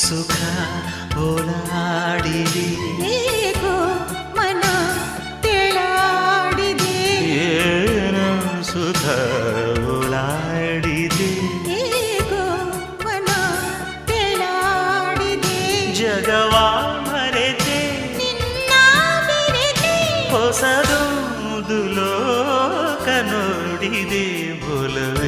ಸುಖ ಓಡಾಡಿದೆ ಹೇಗೋ ಮನ ತೆಳಾಡಿದೆ ಏನ ಸುಖ ಓಡಾಡಿದೆ ಹೇಗೋ ಮನ ತೆಳಾಡಿದೆ ಜಗವಾ ಮರೆತೆ ನಿನ್ನ ಬೆರೆತೆ ಹೊಸದು ದುಲೋಕ ನೋಡಿದೆ ಬೊಲವೇ